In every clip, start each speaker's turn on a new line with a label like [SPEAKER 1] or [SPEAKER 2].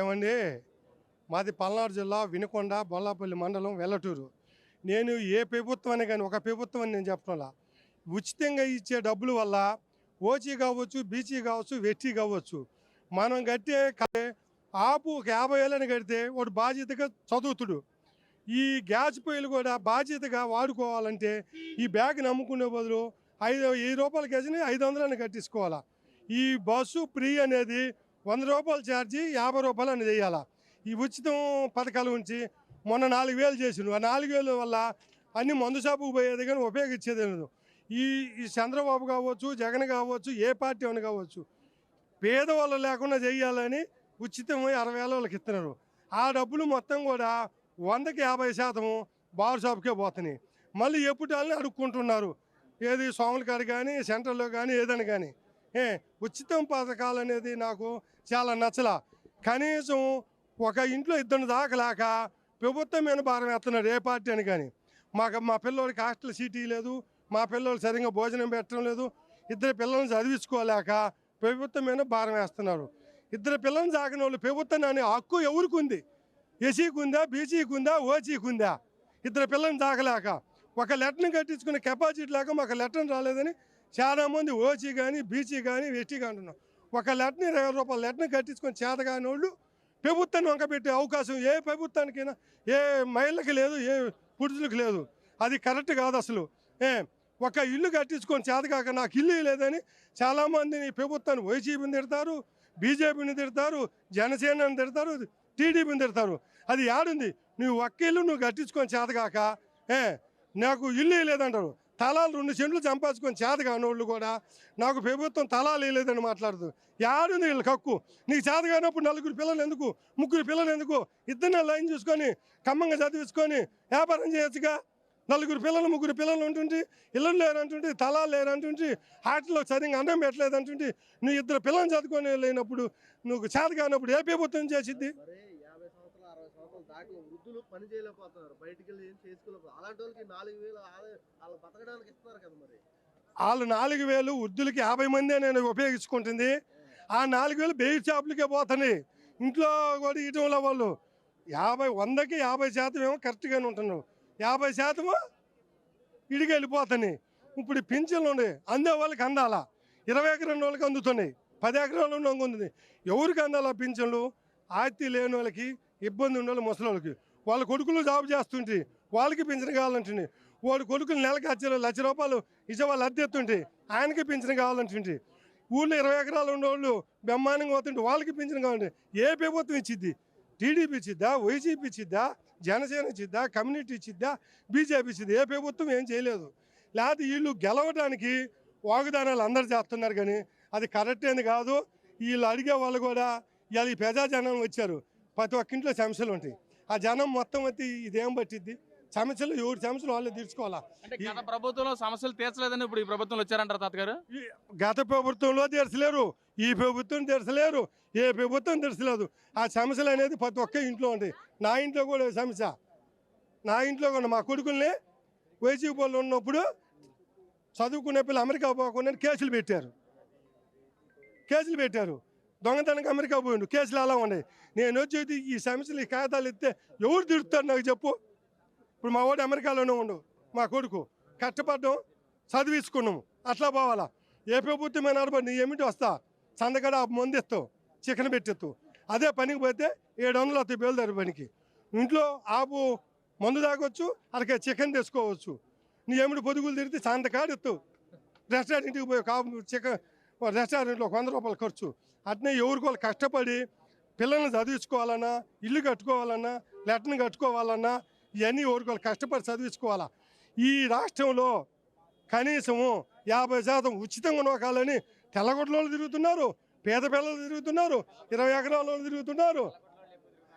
[SPEAKER 1] ఏమండి? మాది పల్నాడు జిల్లా వినుకొండ బొల్లాపల్లి మండలం వెల్లటూరు. నేను ఏ ప్రభుత్వం అని కానీ ఒక ప్రభుత్వం అని నేను చెప్పడంలా ఉచితంగా ఇచ్చే డబ్బుల వల్ల ఓచీ కావచ్చు బీసీ కావచ్చు వెట్టి కావచ్చు. మనం కట్టే ఆపు ఒక యాభై ఏళ్ళని కడితే వాడు బాధ్యతగా చదువుతుడు. ఈ గ్యాస్ పొయ్యిలు కూడా బాధ్యతగా వాడుకోవాలంటే ఈ బ్యాగ్ నమ్ముకునే బదులు ఐదు వెయ్యి రూపాయల కేజీని ఐదు వందలని కట్టించుకోవాలా. ఈ బస్సు ఫ్రీ అనేది వంద రూపాయలు ఛార్జీ యాభై రూపాయలు అనేది చేయాలా. ఈ ఉచితం పథకాల గురించి మొన్న నాలుగు వేలు చేసిండు. ఆ నాలుగు వేల వల్ల అన్ని మందు షాపుకు పోయేది కానీ ఉపయోగించేది లేదు. ఈ ఈ చంద్రబాబు కావచ్చు జగన్ కావచ్చు ఏ పార్టీ అని కావచ్చు పేదవాళ్ళు లేకుండా చేయాలని ఉచితం అరవై వేల వాళ్ళకి ఇస్తున్నారు. ఆ డబ్బులు మొత్తం కూడా వందకి యాభై శాతము బార్ షాప్కే పోతున్నాయి. మళ్ళీ ఎప్పుటాలని అడుక్కుంటున్నారు? ఏది స్వాముల కాడ కానీ సెంటర్లో కానీ ఏదైనా కానీ ఏ ఉచితం పథకాలు అనేది నాకు చాలా నచ్చల. కనీసం ఒక ఇంట్లో ఇద్దరు దాకలేక ప్రభుత్వం మీద భారం వేస్తున్నారు ఏ పార్టీ అని కానీ. మాకు మా పిల్లోడికి హాస్టల్ సీటీ లేదు మా పిల్లలు సరిగ్గా భోజనం పెట్టడం లేదు. ఇద్దరు పిల్లల్ని చదివించుకోలేక ప్రభుత్వం మీద భారం వేస్తున్నారు. ఇద్దరు పిల్లల్ని సాగిన వాళ్ళు ప్రభుత్వం అనే హక్కు ఎవరికి ఉంది? ఎస్సీకి ఉందా బీసీకి ఉందా ఓసీకి ఉందా? ఇద్దరు పిల్లల్ని సాగలేక ఒక లెటర్ని కట్టించుకునే కెపాసిటీ లేక మాకు లెటర్ రాలేదని చాలామంది ఓసీ కానీ బీసీ కానీ ఎస్టీ కానీ అంటున్నాం. ఒక లెటర్ని ఇరవై రూపాయల లెటర్ని కట్టించుకొని చేత కాని వాళ్ళు ప్రభుత్వాన్ని వంకబెట్టే అవకాశం ఏ ప్రభుత్వానికైనా ఏ మహిళకి లేదు ఏ పురుషులకు లేదు. అది కరెక్ట్ కాదు అసలు. ఏ ఒక ఇల్లు కట్టించుకొని చేతకాక నాకు ఇల్లు లేదని చాలామందిని ప్రభుత్వాన్ని వైసీపీని తిడతారు బీజేపీని తిడతారు జనసేనని తిడతారు టీడీపీని తిడతారు. అది యాడుంది? నువ్వు ఒక్క ఇల్లు నువ్వు కట్టించుకొని చేతకాక ఏ నాకు ఇల్లు లేదంటారు తలాలు రెండు సెంట్లు చంపాచుకొని చేత కానోళ్ళు కూడా నాకు ప్రభుత్వం తలాలు వేయలేదని మాట్లాడుతూ యాడుంది వీళ్ళ కక్కు? నీకు చేత కానప్పుడు నలుగురు పిల్లలు ఎందుకు? ముగ్గురు పిల్లలు ఎందుకు? ఇద్దరిని లైన్ చూసుకొని ఖమ్మంగా చదివించుకొని వ్యాపారం చేయొచ్చుగా? నలుగురు పిల్లలు ముగ్గురు పిల్లలు ఉంటుంటే ఇల్లు లేరంటుంటే తలాలు లేరంటుంటే హార్ట్లో సరిగ్గా అన్నం పెట్టలేదంటుంటే నువ్వు ఇద్దరు పిల్లలు చదువుకొని లేనప్పుడు నువ్వు చేత కానప్పుడు ఏ ప్రభుత్వం చేసిద్ది?
[SPEAKER 2] అరవై సంవత్సరాలు దాటిన వృద్ధులు పని చేయలేకపోతున్నారు. బయటికి వెళ్ళి ఏం చేసుకోలేకపోతే అలాంటి వాళ్ళకి నాలుగు వేలు వాళ్ళు బతకడానికి ఇస్తున్నారు కదా మరి.
[SPEAKER 1] వాళ్ళు నాలుగు వేలు వృద్ధులకి యాభై మంది నేను ఉపయోగించుకుంటుంది. ఆ నాలుగు వేలు బెయిర్ షాపులకే పోతున్నాయి. ఇంట్లో కూడా ఇయటంలో వాళ్ళు యాభై వందకి యాభై శాతం ఏమో కరెక్ట్గానే ఉంటున్నారు యాభై శాతము ఇడికి వెళ్ళిపోతున్నాయి ఇప్పుడు పింఛన్లు ఉన్నాయి. అందే వాళ్ళకి అందాలా? ఇరవై ఎకరం వాళ్ళకి అందుతున్నాయి. పది ఎకరాలు ఉన్న ఉంది ఎవరికి అందాలా పింఛన్లు? ఆస్తి లేని వాళ్ళకి ఇబ్బంది ఉండాలి వాళ్ళు ముసలి వాళ్ళకి వాళ్ళ కొడుకులు జాబ్ చేస్తుంటే వాళ్ళకి పింఛను కావాలంటుంది వాడు కొడుకులు నెలకి వచ్చే లక్ష రూపాయలు ఇచ్చే వాళ్ళు అద్దెత్తుంటే ఆయనకి పింఛను కావాలంటుంటే. ఊళ్ళో ఇరవై ఎకరాలు ఉండేవాళ్ళు బ్రహ్మాండంగా పోతుంటే వాళ్ళకి పింఛను కావాలంటే ఏ ప్రభుత్వం ఇచ్చిద్ది? టీడీపీ ఇచ్చిద్దా? వైసీపీ ఇచ్చిద్దా? జనసేన ఇచ్చిద్దా? కమ్యూనిటీ ఇచ్చిద్దా? బీజేపీ ఇచ్చిద్దా? ఏ ప్రభుత్వం ఏం చేయలేదు. లేకపోతే వీళ్ళు గెలవడానికి వాగ్దానాలు అందరు చేస్తున్నారు కానీ అది కరెక్ట్ ఏంది కాదు. వీళ్ళు అడిగే వాళ్ళు కూడా ఇవాళ ఈ ప్రజాజనం వచ్చారు. ప్రతి ఒక్క ఇంట్లో సమస్యలు ఉంటాయి. ఆ జనం మొత్తం వచ్చి ఇదేం పట్టిద్ది? సమస్యలు ఎవరి సమస్యలు వాళ్ళే తీర్చుకోవాలా?
[SPEAKER 3] గత ప్రభుత్వంలో సమస్యలు తీర్చలేదని ఇప్పుడు ఈ ప్రభుత్వంలో వచ్చారంటారు తాత గారు
[SPEAKER 1] ఈ గత ప్రభుత్వంలో తెరచలేరు. ఈ ప్రభుత్వం తెరచలేరు. ఏ ప్రభుత్వం తెరచలేదు. ఆ సమస్యలు అనేది ప్రతి ఒక్క ఇంట్లో ఉంటాయి. నా ఇంట్లో కూడా సమస్య. నా ఇంట్లో కూడా మా కొడుకుల్ని వైసీపీ వాళ్ళు ఉన్నప్పుడు చదువుకునే పిల్లలు అమెరికా పోకుండా కేసులు పెట్టారు. కేసులు పెట్టారు. దొంగతనానికి అమెరికా పోయిండు. కేసులు అలా ఉన్నాయి. నేను వచ్చేది ఈ సమస్యలు ఈ కాగితాలు ఇస్తే ఎవరు తిడుతారు నాకు చెప్పు. ఇప్పుడు మా వాడు అమెరికాలోనే ఉండు మా కొడుకు. కష్టపడ్డాం చదివించుకున్నాము అట్లా పోవాలా. ఏ ప్రభుత్వమైన నడబడి నీ ఏమిటి వస్తా? సందగడ మందు చికెన్ పెట్టిస్తావు. అదే పనికి పోతే ఏడు వందలు వస్తాయి బయలుదేరి పనికి. ఇంట్లో ఆపు మందు తాగొచ్చు అలాగే చికెన్ తెచ్చుకోవచ్చు. నీ ఏమిటి పొదుగులు తిరిగితే సంతకాడు ఎత్తావు రెస్టారెంట్కి పోయి కాపు చికెన్ రెస్టారెంట్లో ఒక వంద రూపాయలు ఖర్చు. అట్నే ఎవరికి వాళ్ళు కష్టపడి పిల్లల్ని చదివించుకోవాలన్నా ఇల్లు కట్టుకోవాలన్నా లెటర్ని కట్టుకోవాలన్నా ఇవన్నీ ఎవరికి వాళ్ళు కష్టపడి చదివించుకోవాలా? ఈ రాష్ట్రంలో కనీసము యాభై శాతం ఉచితంగా నోకాలని తెల్లగొడ్ల వాళ్ళు తిరుగుతున్నారు పేద పిల్లలు తిరుగుతున్నారు ఇరవై ఎకరాల వాళ్ళు తిరుగుతున్నారు.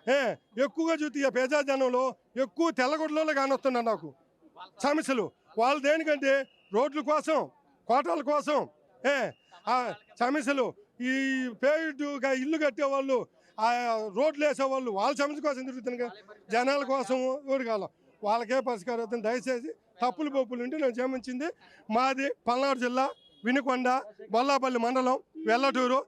[SPEAKER 1] ఏ ఎక్కువగా చూస్తే ఈ పేద జనంలో ఎక్కువ తెల్లగొడ్ల కానొస్తున్నారు నాకు. సమస్యలు. వాళ్ళు దేనికంటే రోడ్ల కోసం కోటల కోసం ఏ సమస్యలు ఈ పేరుగా ఇల్లు కట్టే వాళ్ళు ఆ రోడ్లు వేసేవాళ్ళు వాళ్ళ సమస్య కోసం తిరుగుతుంది జనాల కోసం ఊరికాలం వాళ్ళకే పరిష్కారం అవుతుంది. దయచేసి తప్పులు పప్పులు ఉంటే నేను క్షమించింది. మాది పల్నాడు జిల్లా వినుకొండ బొల్లాపల్లి మండలం వెల్లటూరు.